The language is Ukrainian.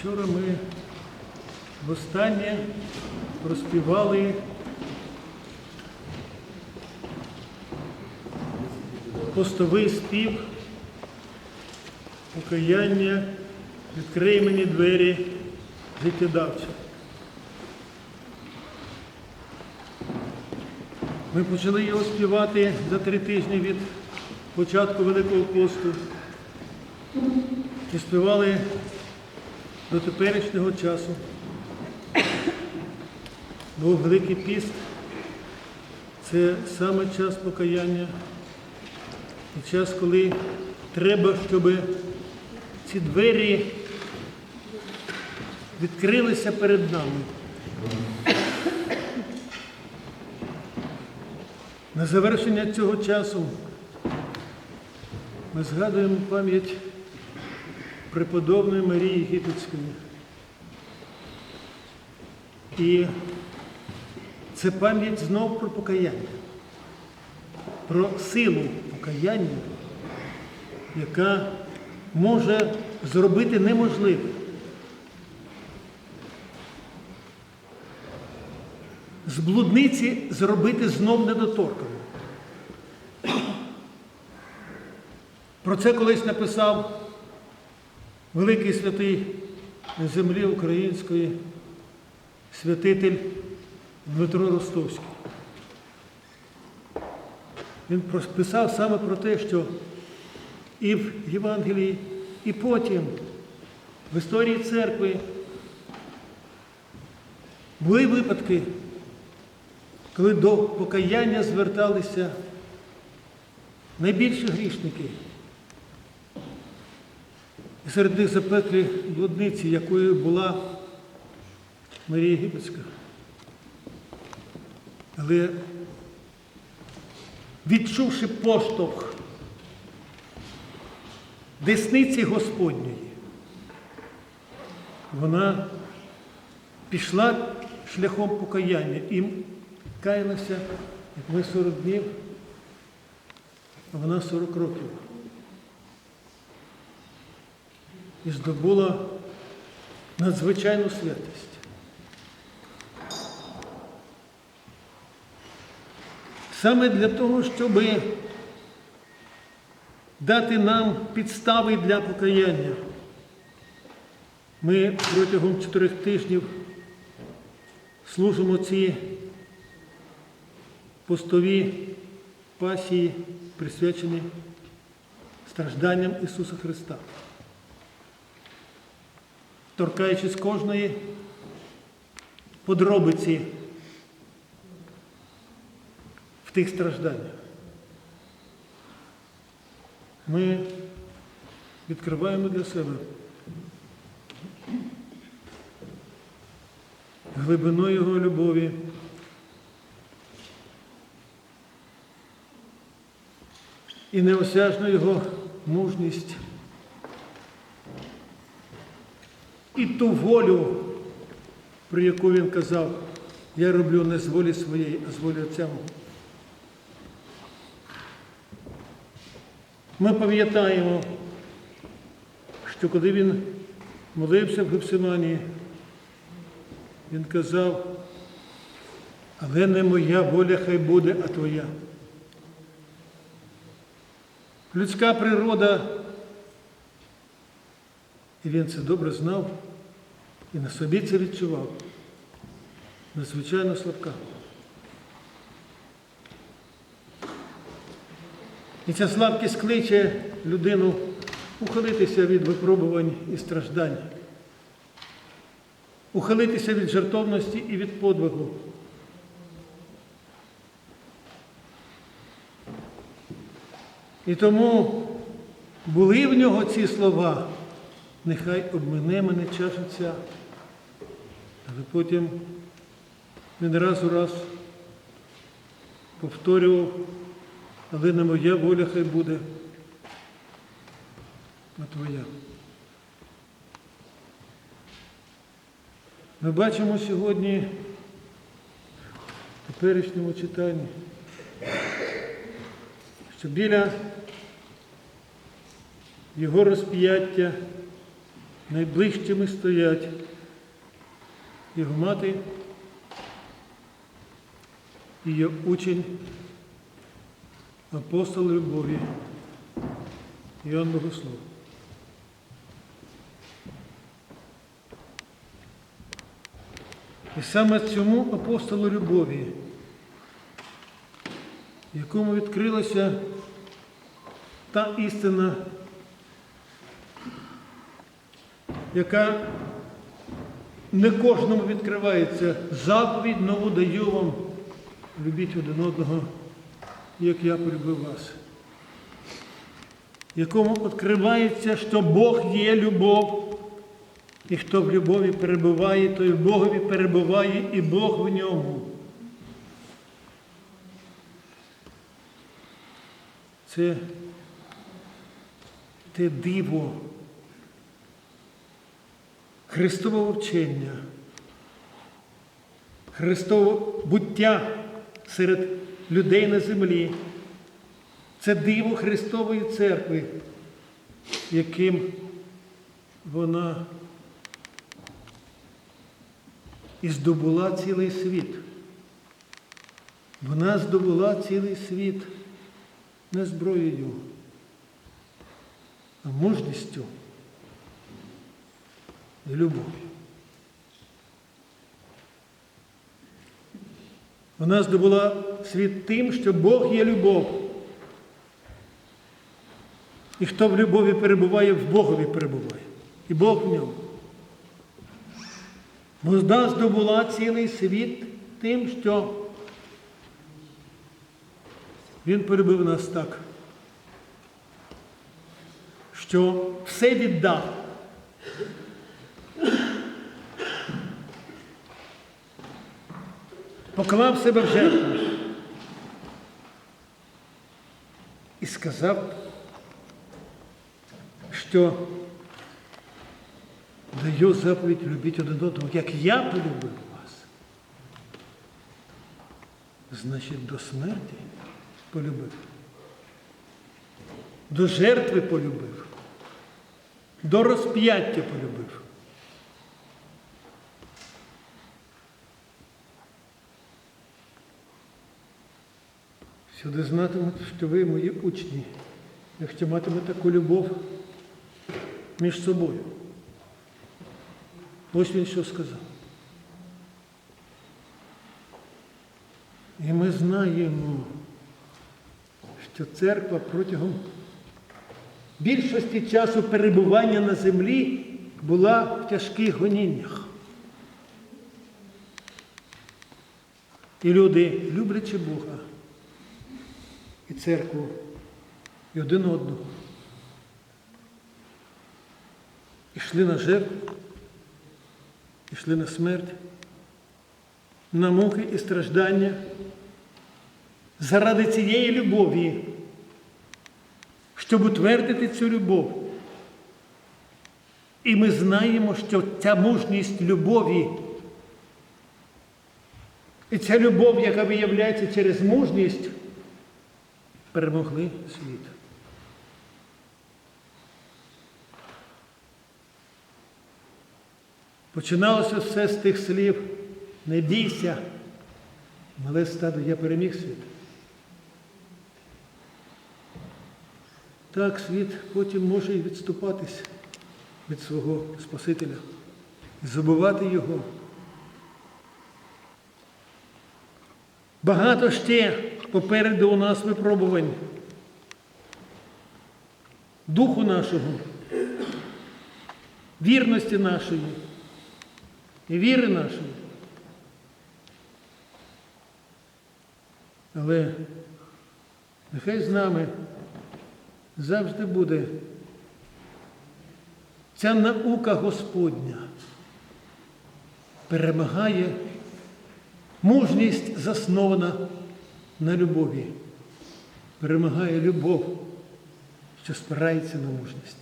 Вчора ми востаннє проспівали постовий спів покаяння, відкрий мені двері життєдавче. Ми почали його співати за три тижні від початку Великого посту і співали до теперішнього часу. Бо Великий піст це саме час покаяння і час, коли треба, щоб ці двері відкрилися перед нами. На завершення цього часу ми згадуємо пам'ять преподобної Марії Єгипетської. І це пам'ять знову про покаяння, про силу покаяння, яка може зробити неможливе. З блудниці зробити знов недоторкану. Про це колись написав великий святий землі української святитель Дмитро Ростовський. Він писав саме про те, що і в Євангелії, і потім в історії церкви були випадки, коли до покаяння зверталися найбільші грішники. Серед них запеклі блудниці, якою була Марія Єгипетська. Але відчувши поштовх десниці Господньої, вона пішла шляхом покаяння і каялася, як ми 40 днів, а вона 40 років. І здобула надзвичайну святість. Саме для того, щоб дати нам підстави для покаяння, ми протягом чотирьох тижнів служимо ці постові пасії, присвячені стражданням Ісуса Христа. Торкаючись кожної подробиці в тих стражданнях. Ми відкриваємо для себе глибину Його любові. І неосяжну Його мужність, і ту волю, про яку він казав, я роблю не з волі своєї, а з волі Отця. Ми пам'ятаємо, що коли він молився в Гефсиманії, він казав, але не моя воля хай буде, а твоя. Людська природа, і він це добре знав і на собі це відчував, надзвичайно слабка. І ця слабкість кличе людину ухилитися від випробувань і страждань, ухилитися від жертовності і від подвигу. І тому були в нього ці слова, нехай обмине мене чаша. Але потім він раз у раз повторював, але не моя воля хай буде, а твоя. Ми бачимо сьогодні в теперішньому читанні, що біля його розп'яття найближчими стоять його мати його учень, апостол любові, Іоанн Богослов. І саме цьому апостолу любові, якому відкрилася та істина, яка не кожному відкривається, заповідь нову даю вам, любіть один одного, як я полюбив вас, якому відкривається, що Бог є любов. І хто в любові перебуває, той в Богові перебуває і Бог в ньому. Це те диво Христового вчення, Христового буття серед людей на землі. Це диво Христової церкви, яким вона і здобула цілий світ. Вона здобула цілий світ не зброєю, а мужністю і любов'ю. Вона здобула світ тим, що Бог є любов. І хто в любові перебуває, в Богові перебуває. І Бог в ньому. Вона здобула цілий світ тим, що він полюбив нас так, що все віддав. Поклав себе в жертву і сказав, що даю заповідь любіть один одного, як я полюбив вас. Значить, до смерті полюбив. До жертви полюбив. До розп'яття полюбив. Сюди знатимуть, що ви мої учні, якщо матимете таку любов між собою. Ось він що сказав. І ми знаємо, що церква протягом більшості часу перебування на землі була в тяжких гоніннях. І люди, люблячи Бога церкву, і один одного, йшли на жертву, йшли на смерть, на муки і страждання заради цієї любові, щоб утвердити цю любов. І ми знаємо, що ця мужність любові і ця любов, яка виявляється через мужність, перемогли світ. Починалося все з тих слів. Не бійся, мале стадо, я переміг світ. Так, світ потім може і відступатись від свого Спасителя, і забувати його. Багато ще попереду у нас випробувань. Духу нашого, вірності нашої і віри нашої. Але нехай з нами завжди буде ця наука Господня перемагає мужність заснована на любові. Перемагає любов, що спирається на мужність.